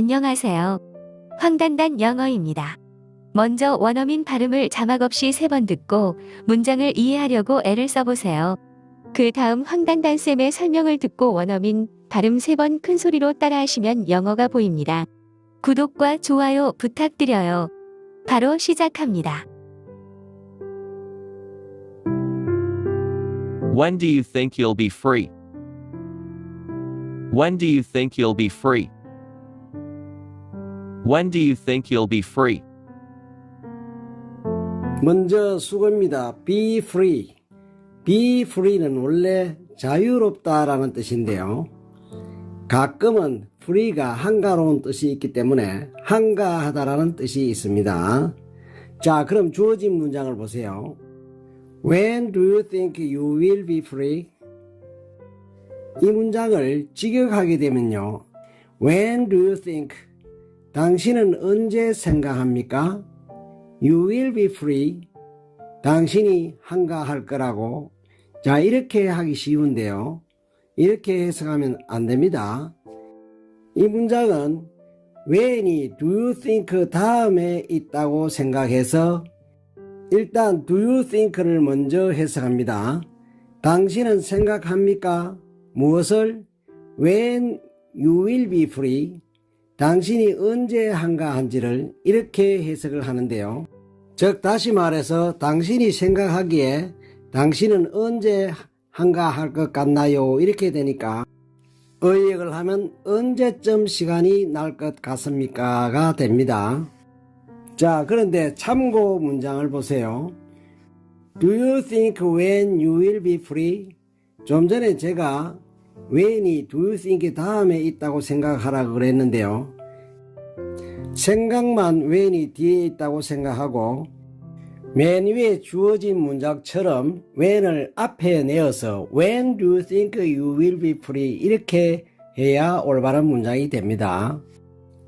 안녕하세요. 황단단 영어입니다. 먼저 원어민 발음을 자막 없이 세 번 듣고 문장을 이해하려고 애를 써보세요. 그 다음 황단단 쌤의 설명을 듣고 원어민 발음 세 번 큰 소리로 따라하시면 영어가 보입니다. 구독과 좋아요 부탁드려요. 바로 시작합니다. When do you think you'll be free? When do you think you'll be free? When do you think you'll be free? 먼저 수고입니다. be free. be free는 원래 자유롭다라는 뜻인데요. 가끔은 free가 한가로운 뜻이 있기 때문에 한가하다라는 뜻이 있습니다. 자, 그럼 주어진 문장을 보세요. When do you think you will be free? 이 문장을 직역하게 되면요. When do you think? 당신은 언제 생각합니까? You will be free. 당신이 한가할 거라고. 자, 이렇게 하기 쉬운데요. 이렇게 해석하면 안 됩니다. 이 문장은 when이 do you think 다음에 있다고 생각해서 일단 do you think를 먼저 해석합니다. 당신은 생각합니까? 무엇을? when you will be free. 당신이 언제 한가한지를 이렇게 해석을 하는데요. 즉 다시 말해서 당신이 생각하기에 당신은 언제 한가할 것 같나요? 이렇게 되니까 의역을 하면 언제쯤 시간이 날 것 같습니까?가 됩니다. 자, 그런데 참고 문장을 보세요. Do you think when you will be free? 좀 전에 제가 when이 do you think 다음에 있다고 생각하라 그랬는데요. 생각만 when이 뒤에 있다고 생각하고 맨 위에 주어진 문장처럼 when을 앞에 내어서 when do you think you will be free 이렇게 해야 올바른 문장이 됩니다.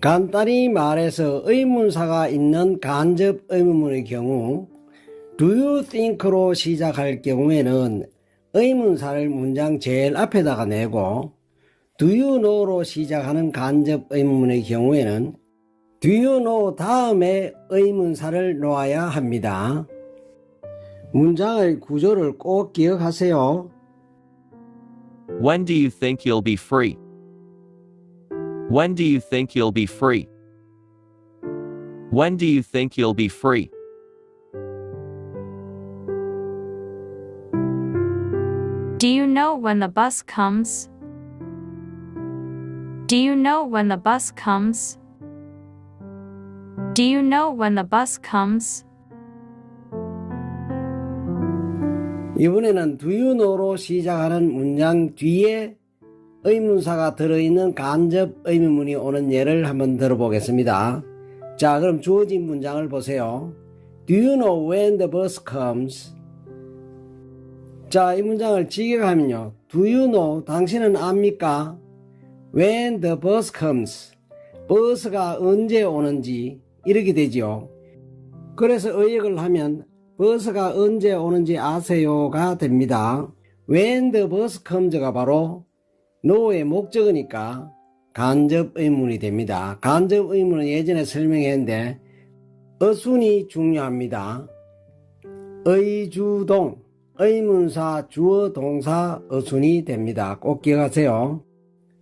간단히 말해서 의문사가 있는 간접 의문문의 경우 do you think로 시작할 경우에는 의문사를 문장 제일 앞에다가 내고 do you know로 시작하는 간접 의문문의 경우에는 do you know 다음에 의문사를 놓아야 합니다. 문장의 구조를 꼭 기억하세요. When do you think you'll be free? When do you think you'll be free? When do you think you'll be free? Do you know when the bus comes? Do you know when the bus comes? Do you know when the bus comes? 이번에는 do you know로 시작하는 문장 뒤에 의문사가 들어있는 간접 의문문이 오는 예를 한번 들어보겠습니다. 자, 그럼 주어진 문장을 보세요. Do you know when the bus comes? 자, 이 문장을 직역하면요. Do you know? 당신은 압니까? When the bus comes. 버스가 언제 오는지 이렇게 되죠. 그래서 의역을 하면 버스가 언제 오는지 아세요가 됩니다. When the bus comes가 바로 know의 목적어니까 간접 의문이 됩니다. 간접 의문은 예전에 설명했는데 어순이 중요합니다. 의주동, 의문사, 주어, 동사, 어순이 됩니다. 꼭 기억하세요.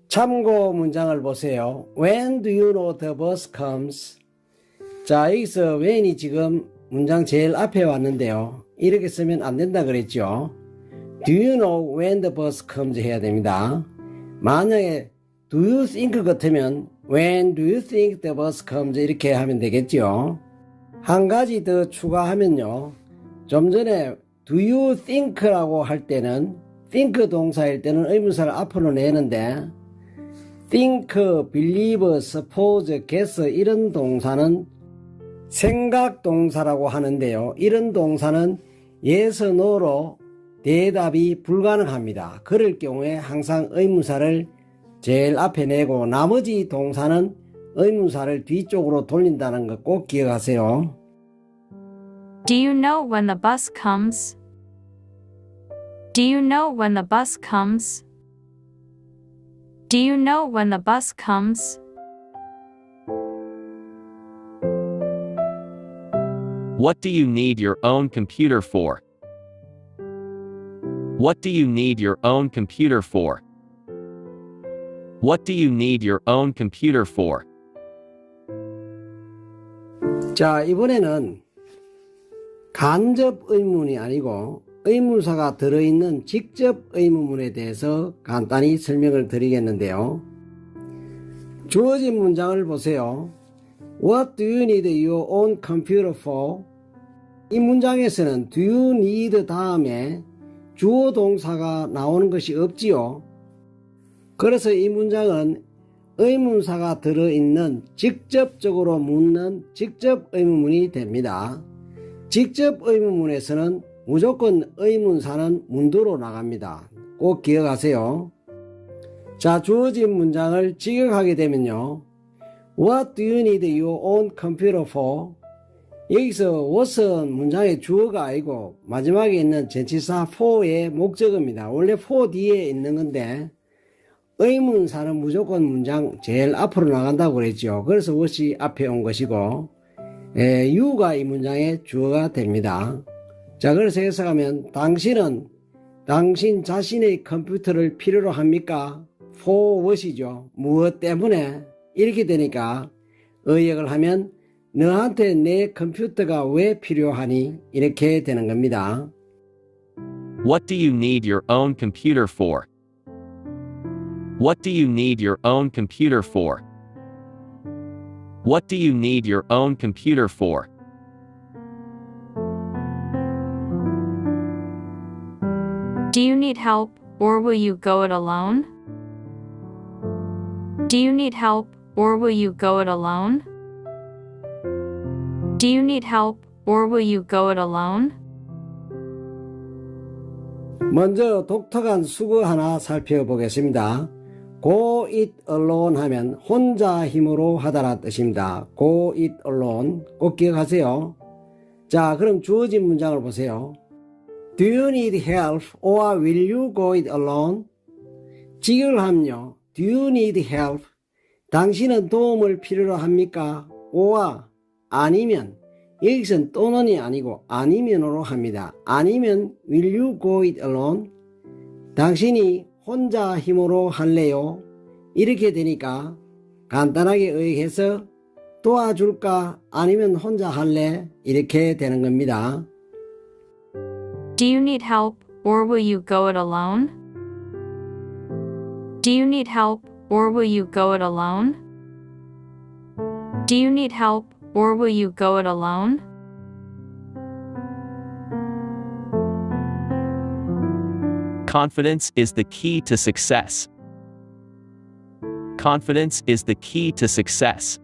참고 문장을 보세요. When do you know the bus comes? 자, 여기서 when이 지금 문장 제일 앞에 왔는데요. 이렇게 쓰면 안 된다 그랬죠. Do you know when the bus comes 해야 됩니다. 만약에 do you think 같으면 when do you think the bus comes 이렇게 하면 되겠죠. 한 가지 더 추가하면요. 좀 전에 do you think라고 할 때는 think 동사일 때는 의문사를 앞으로 내는데 think, believe, suppose, guess 이런 동사는 생각 동사라고 하는데요. 이런 동사는 yes, no로 대답이 불가능합니다. 그럴 경우에 항상 의문사를 제일 앞에 내고 나머지 동사는 의문사를 뒤쪽으로 돌린다는 것 꼭 기억하세요. Do you know when the bus comes? Do you know when the bus comes? Do you know when the bus comes? What do you need your own computer for? What do you need your own computer for? What do you need your own computer for? 자, 이번에는 간접 의문이 아니고 의문사가 들어있는 직접 의문문에 대해서 간단히 설명을 드리겠는데요. 주어진 문장을 보세요. What do you need your own computer for? 이 문장에서는 do you need 다음에 주어 동사가 나오는 것이 없지요. 그래서 이 문장은 의문사가 들어있는 직접적으로 묻는 직접 의문문이 됩니다. 직접 의문문에서는 무조건 의문사는 문도로 나갑니다. 꼭 기억하세요. 자, 주어진 문장을 직역하게 되면요. What do you need your own computer for? 여기서 what은 문장의 주어가 아니고 마지막에 있는 전치사 for의 목적어입니다. 원래 for 뒤에 있는 건데 의문사는 무조건 문장 제일 앞으로 나간다고 그랬죠. 그래서 what이 앞에 온 것이고 에, you가 이 문장의 주어가 됩니다. 자, 그래서 해석하면 당신은 당신 자신의 컴퓨터를 필요로 합니까? for what이죠. 무엇 때문에 이렇게 되니까 의역을 하면 너한테 내 컴퓨터가 왜 필요하니? 이렇게 되는 겁니다. What do you need your own computer for? What do you need your own computer for? What do you need your own computer for? Do you need help, or will you go it alone? Do you need help, or will you go it alone? Do you need help, or will you go it alone? 먼저 독특한 수거 하나 살펴보겠습니다. Go it alone 하면 혼자 힘으로 하다라 뜻입니다. Go it alone 꼭 기억하세요. 자, 그럼 주어진 문장을 보세요. Do you need help or will you go it alone? 하면요. Do you need help? 당신은 도움을 필요로 합니까? or 아니면 여기선 또는이 아니고 아니면으로 합니다. 아니면 will you go it alone? 당신이 혼자 힘으로 할래요? 이렇게 되니까 간단하게 의역해서 도와줄까? 아니면 혼자 할래? 이렇게 되는 겁니다. Do you need help, or will you go it alone? Do you need help, or will you go it alone? Do you need help, or will you go it alone? Confidence is the key to success. Confidence is the key to success.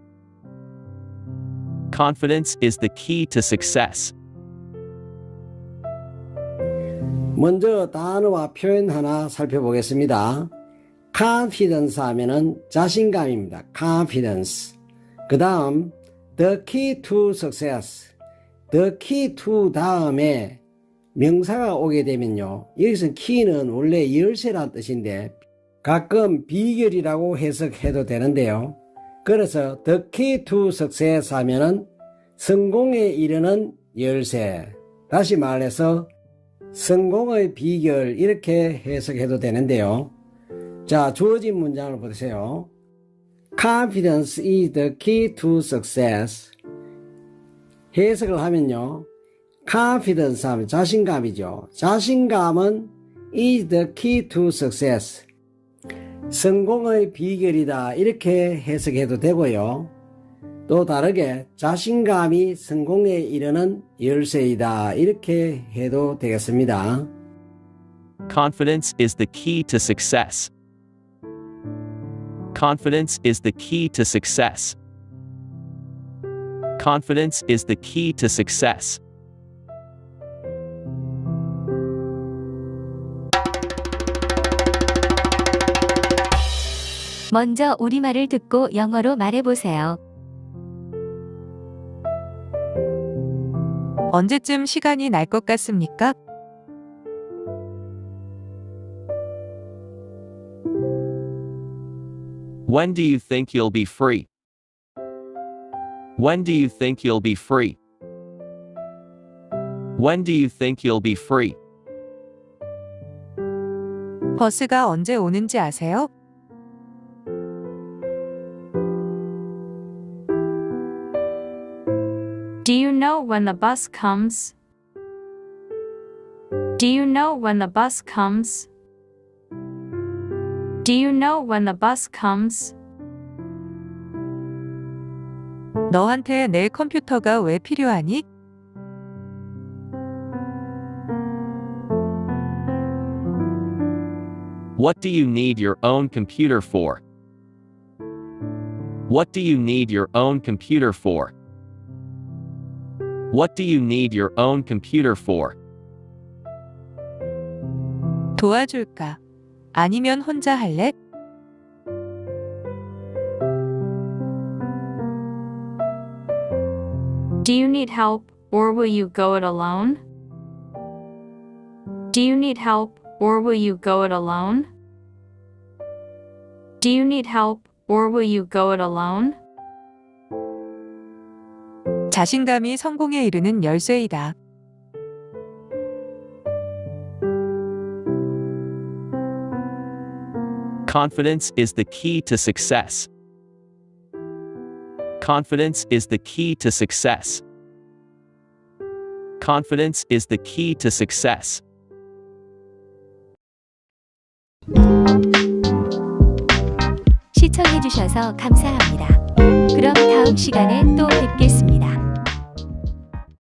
Confidence is the key to success. 먼저 단어와 표현 하나 살펴보겠습니다. confidence 하면은 자신감입니다. confidence. 그 다음, the key to success. the key to 다음에 명사가 오게 되면요. 여기서 key는 원래 열쇠란 뜻인데 가끔 비결이라고 해석해도 되는데요. 그래서 the key to success 하면은 성공에 이르는 열쇠. 다시 말해서 성공의 비결 이렇게 해석해도 되는데요. 자, 주어진 문장을 보세요. Confidence is the key to success. 해석을 하면요. confidence 하면 자신감이죠. 자신감은 is the key to success. 성공의 비결이다. 이렇게 해석해도 되고요. 또 다르게 자신감이 성공에 이르는 열쇠이다. 이렇게 해도 되겠습니다. Confidence is the key to success. Confidence is the key to success. Confidence is the key to success. 먼저 우리말을 듣고 영어로 말해보세요. 언제쯤 시간이 날 것 같습니까? When do you think you'll be free? When do you think you'll be free? When do you think you'll be free? 버스가 언제 오는지 아세요? know when the bus comes? Do you know when the bus comes? Do you know when the bus comes? 너한테 내 컴퓨터가 왜 필요하니? What do you need your own computer for? What do you need your own computer for? What do you need your own computer for? 도와줄까? 아니면 혼자 할래? Do you need help, or will you go it alone? Do you need help, or will you go it alone? Do you need help, or will you go it alone? 자신감이 성공에 이르는 열쇠이다. Confidence is the key to success. Confidence is the key to success. Confidence is the key to success. 시청해주셔서 감사합니다. 그럼 다음 시간에 또 뵙겠습니다.